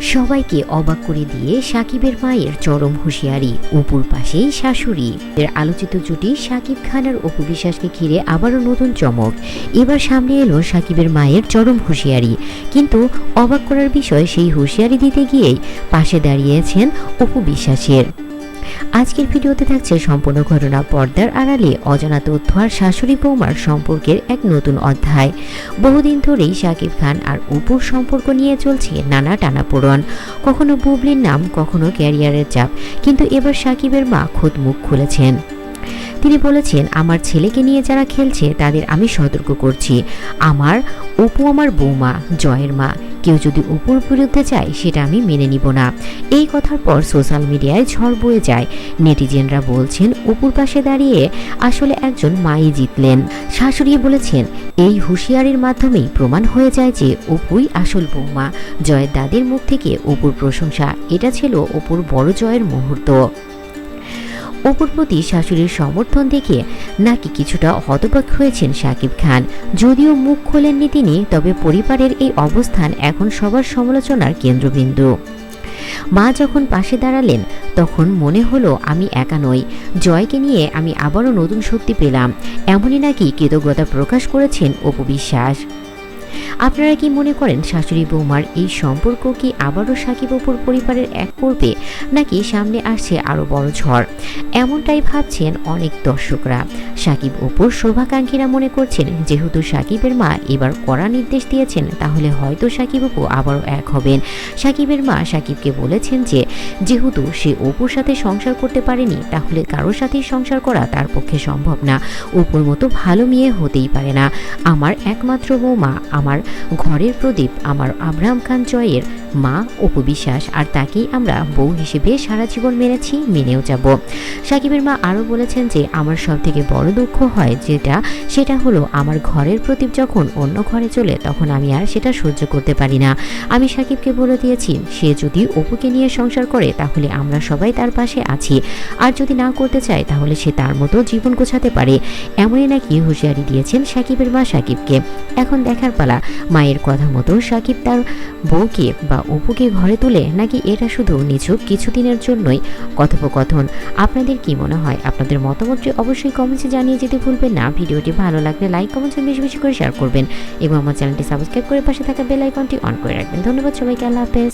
সবাইকে অবাক করে দিয়ে সাকিবের মায়ের চরম হুঁশিয়ারি অপুর পাশেই শাশুড়ি। এর আলোচিত জুটি সাকিব খান আর অপু বিশ্বাসকে ঘিরে আবারও নতুন চমক। এবার সামনে এলো সাকিবের মায়ের চরম হুঁশিয়ারি। কিন্তু অবাক করার বিষয় সেই হুঁশিয়ারি দিতে গিয়েই পাশে দাঁড়িয়েছেন অপু বিশ্বাসের আজকের ভিডিওতে থাকছে সম্পূর্ণ ঘটনা। পর্দার আড়ালে অজানা তথ্য আর শাশুড়ি বৌমার সম্পর্কের এক নতুন অধ্যায়। বহুদিন ধরেই শাকিব খান আর অপুর সম্পর্ক নিয়ে চলছে নানা টানাপোড়ন। কখনো বুবলির নাম, কখনো ক্যারিয়ারের চাপ, কিন্তু এবার সাকিবের মা খোদ মুখ খুলেছেন। তিনি বলেছেন, আমার ছেলেকে নিয়ে যারা খেলছে, তাদের আমি সতর্ক করছি। আমার, অপু আমার বৌমা, জয়ের মা। কেউ যদি অপুর বিরুদ্ধে যায়, সেটা আমি মেনে নিব না। এই কথার পর সোশ্যাল মিডিয়ায় ঝড় বয়ে যায়। নেটিজেনরা বলছেন অপুর পাশে দাঁড়িয়ে আসলে একজন মাই জিতলেন। শাশুড়ি বলেছেন, এই হুঁশিয়ারির মাধ্যমেই প্রমাণ হয়ে যায় যে অপুই আসল বৌমা। জয়ের দাদির মুখ থেকে অপুর প্রশংসা, এটা ছিল অপুর বড় জয়ের মুহূর্ত। অপুর প্রতি শাশুড়ির সমর্থন দেখে নাকি কিছুটা হতবাক হয়েছেন শাকিব খান। যদিও মুখ খোলেননি তিনি, তবে পরিবারের এই অবস্থান এখন সবার সমালোচনার কেন্দ্রবিন্দু। মা যখন পাশে দাঁড়ালেন, তখন মনে হলো, আমি একা নই। জয়কে নিয়ে আমি আবারও নতুন শক্তি পেলাম। এমনই নাকি কৃতজ্ঞতা প্রকাশ করেছেন অপু বিশ্বাস। আপনারা কি মনে করেন শাশুড়ি বৌমার এই সম্পর্ক কি আবারও সাকিব অপুর পরিবারের এক করবে, নাকি সামনে আসছে আরও বড় ঝড়? এমনটাই ভাবছেন অনেক দর্শকরা। সাকিব অপুর শোভাকাঙ্ক্ষীরা মনে করছেন, যেহেতু সাকিবের মা এবার কড়া নির্দেশ দিয়েছেন, তাহলে হয়তো সাকিব অপু আবারও এক হবেন। সাকিবের মা সাকিবকে বলেছেন যে, যেহেতু সে অপুর সাথে সংসার করতে পারেনি, তাহলে কারোর সাথেই সংসার করা তার পক্ষে সম্ভব না। অপুর মতো ভালো মেয়ে হতেই পারে না। আমার একমাত্র বৌমা আমার ঘরের প্রদীপ, আমার আব্রাহাম খান জয়ের মা অপু আর তাকেই আমরা বউ হিসেবে সারা জীবন মেনেছি, মেনেও যাব। সাকিবের মা আরও বলেছেন যে, আমার সব থেকে বড় দুঃখ হয় যেটা, সেটা হলো আমার ঘরের প্রদীপ যখন অন্য ঘরে চলে, তখন আমি আর সেটা সহ্য করতে পারি না। আমি সাকিবকে বলে দিয়েছি, সে যদি অপুকে নিয়ে সংসার করে, তাহলে আমরা সবাই তার পাশে আছি। আর যদি না করতে চায়, তাহলে সে তার মতো জীবন গোছাতে পারে। এমনই নাকি হুঁশিয়ারি দিয়েছেন সাকিবের মা সাকিবকে। এখন দেখার পালা মায়ের কথা মতো সাকিব তার বউকে বা অপুকে ঘরে তুলে নাকি এটা শুধু নিছক কিছুদিনের জন্যই? কথোপকথন, আপনাদের কি মনে হয়? আপনাদের মতামতটি অবশ্যই কমেন্টে জানিয়ে যেতে ভুলবেন না। ভিডিওটি ভালো লাগলে লাইক কমেন্টস বেশি বেশি করে শেয়ার করবেন। এবং আমার চ্যানেলটি সাবস্ক্রাইব করে পাশে থাকা বেল আইকনটি অন করে রাখবেন। ধন্যবাদ সবাইকে, আল্লাহ হাফেজ।